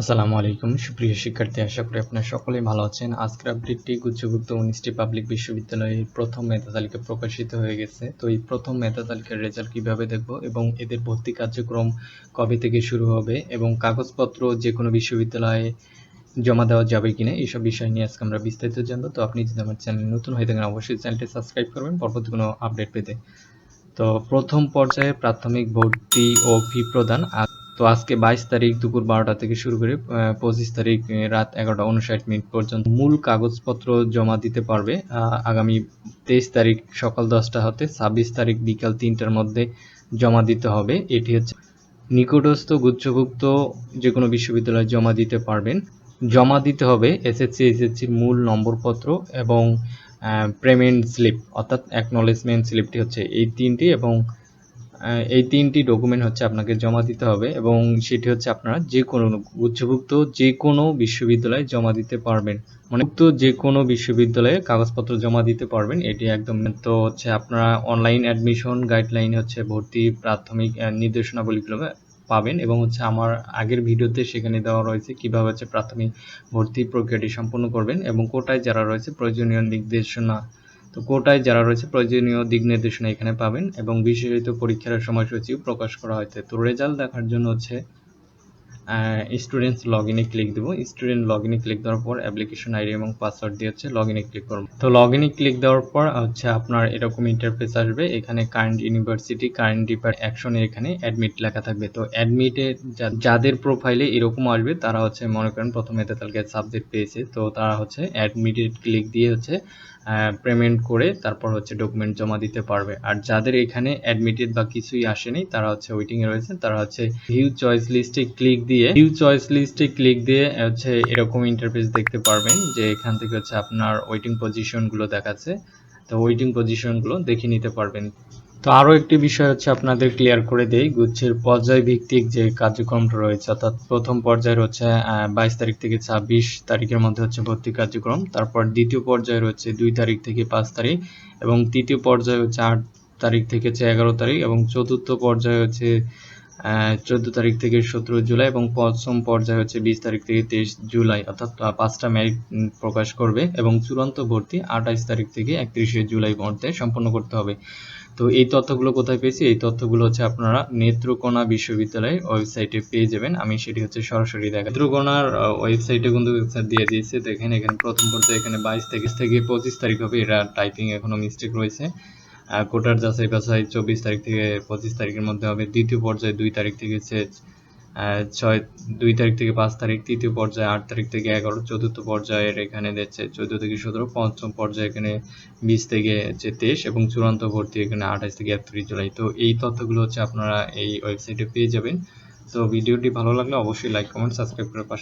আসসালামু আলাইকুম। সুপ্রিয় শিক্ষার্থী, আশা করি আপনারা সকলেই ভালো আছেন। আজকের আপডেটটি গুচ্ছভুক্ত উনিশটি পাবলিক বিশ্ববিদ্যালয়ের প্রথম মেধা তালিকা প্রকাশিত হয়ে গেছে। তো এই প্রথম মেধা তালিকার রেজাল্ট কীভাবে দেখব এবং এদের ভর্তি কার্যক্রম কবে থেকে শুরু হবে এবং কাগজপত্র যে কোনো বিশ্ববিদ্যালয়ে জমা দেওয়া যাবে কিনা এইসব বিষয় নিয়ে আজকে আমরা বিস্তারিত জানব। তো আপনি যদি আমার চ্যানেল নতুন হয়ে থাকেন, অবশ্যই চ্যানেলটি সাবস্ক্রাইব করবেন, পরবর্তী কোনো আপডেট পেতে। তো প্রথম পর্যায়ে প্রাথমিক ভর্তি ও ফি প্রদান তো আজকে বাইশ তারিখ দুপুর বারোটা থেকে শুরু করে পঁচিশ তারিখ রাত এগারোটা উনষাট মিনিট পর্যন্ত মূল কাগজপত্র জমা দিতে পারবে। আগামী তেইশ তারিখ সকাল দশটা হতে ছাব্বিশ তারিখ বিকাল তিনটার মধ্যে জমা দিতে হবে। এটি হচ্ছে নিকটস্থ গুচ্ছভুক্ত যে কোনো বিশ্ববিদ্যালয়ে জমা দিতে পারবেন। জমা দিতে হবে এসএসসি এসএসসির মূল নম্বরপত্র এবং পেমেন্ট স্লিপ অর্থাৎ অ্যাকনলেজমেন্ট স্লিপটি হচ্ছে এই তিনটি এবং এই তিনটি ডকুমেন্ট হচ্ছে আপনাকে জমা দিতে হবে এবং সেটি হচ্ছে আপনারা যে কোনো উচ্চভুক্ত যে কোনো বিশ্ববিদ্যালয়ে জমা দিতে পারবেন। মানে উক্ত যে কোনো বিশ্ববিদ্যালয়ে কাগজপত্র জমা দিতে পারবেন। এটি একদম তো হচ্ছে আপনারা অনলাইন অ্যাডমিশন গাইডলাইন হচ্ছে ভর্তি প্রাথমিক নির্দেশনাবলীগুলো পাবেন এবং হচ্ছে আমার আগের ভিডিওতে সেখানে দেওয়া রয়েছে কীভাবে হচ্ছে প্রাথমিক ভর্তি প্রক্রিয়াটি সম্পন্ন করবেন এবং কোটায় যারা রয়েছে প্রয়োজনীয় নির্দেশনা তো কোটায় যারা রয়েছে, প্রয়োজনীয় দিক নির্দেশনা এখানে পাবেন এবং বিশেষিত পরীক্ষার সময়সূচিও প্রকাশ করা হয়েছে। তো রেজাল্ট দেখার জন্য হচ্ছে স্টুডেন্টস লগ ইনে ক্লিক দেবো। স্টুডেন্ট লগ ইনে ক্লিক দেওয়ার পর অ্যাপ্লিকেশন আইডি এবং পাসওয়ার্ড দিয়ে হচ্ছে লগ ইনে ক্লিক করব। তো লগ ইনে ক্লিক দেওয়ার পর হচ্ছে আপনার এরকম ইন্টারফেস আসবে। এখানে কারেন্ট ইউনিভার্সিটি কারেন্ট ডিপার্ট অ্যাকশনে এখানে অ্যাডমিট লেখা থাকবে। তো অ্যাডমিটে যাদের প্রোফাইলে এরকম আসবে, তারা হচ্ছে মনে করেন প্রথমে তালিকায় সাবজেক্ট পেয়েছে। তো তারা হচ্ছে অ্যাডমিটেড ক্লিক দিয়ে হচ্ছে পেমেন্ট করে তারপর হচ্ছে ডকুমেন্ট জমা দিতে পারবে। আর যাদের এখানে অ্যাডমিটেড বা কিছুই আসেনি, তারা হচ্ছে ওয়েটিং এ রয়েছে। তারা হচ্ছে ভিউ চয়েস লিস্টে ক্লিক দিয়ে ভিউ চয়েস লিস্টে ক্লিক দিয়ে হচ্ছে এরকম ইন্টারফেস দেখতে পারবেন, যে এখান থেকে হচ্ছে আপনার ওয়েটিং পজিশনগুলো দেখাচ্ছে। তো ওয়েটিং পজিশনগুলো দেখে নিতে পারবেন। তো আরও একটি বিষয় হচ্ছে আপনাদের ক্লিয়ার করে দেই, গুচ্ছের পর্যায় ভিত্তিক যে কার্যক্রমটা রয়েছে, অর্থাৎ প্রথম পর্যায়ে হচ্ছে বাইশ তারিখ থেকে ছাব্বিশ তারিখের মধ্যে হচ্ছে ভর্তি কার্যক্রম, তারপর দ্বিতীয় পর্যায়ে হচ্ছে দুই তারিখ থেকে পাঁচ তারিখ, এবং তৃতীয় পর্যায়ে হচ্ছে আট তারিখ থেকে হচ্ছে এগারো তারিখ, এবং চতুর্থ পর্যায়ে হচ্ছে চোদ্দ তারিখ থেকে সতেরো জুলাই এবং পঞ্চম পর্যায়ে হচ্ছে বিশ তারিখ থেকে তেইশ জুলাই, অর্থাৎ পাঁচটা মেরিট প্রকাশ করবে এবং চূড়ান্ত ভর্তি আঠাইশ তারিখ থেকে একত্রিশে জুলাই মধ্যে সম্পন্ন করতে হবে। তো এই তথ্যগুলো কোথায় পেয়েছি? এই তথ্যগুলো হচ্ছে আপনারা নেত্রকোনা বিশ্ববিদ্যালয়ের ওয়েবসাইটে পেয়ে যাবেন। আমি সেটি হচ্ছে সরাসরি দেখা নেত্রকোনার ওয়েবসাইটে কিন্তু ওয়েবসাইট দিয়ে দিয়েছে। দেখেন, এখানে প্রথম পর্যায়ে এখানে বাইশ থেকে থেকে পঁচিশ তারিখ হবে। এটা টাইপিং এখনও মিস্টেক রয়েছে। কোটার যাচাই বাছাই চব্বিশ তারিখ থেকে পঁচিশ তারিখের মধ্যে হবে। দ্বিতীয় পর্যায়ে দুই তারিখ থেকে ছয়, দুই তারিখ থেকে পাঁচ তারিখ, তৃতীয় পর্যায়ে আট তারিখ থেকে এগারো, চতুর্থ পর্যায়ের এখানে দিচ্ছে চোদ্দ থেকে সতেরো, পঞ্চম পর্যায়ে এখানে বিশ থেকে হচ্ছে তেইশ এবং চূড়ান্ত ভর্তি এখানে আঠাশ থেকে একত্রিশ জুলাই। তো এই তথ্যগুলো হচ্ছে আপনারা এই ওয়েবসাইটে পেয়ে যাবেন। তো ভিডিওটি ভালো লাগলে অবশ্যই লাইক কমেন্ট সাবস্ক্রাইব করে পাশে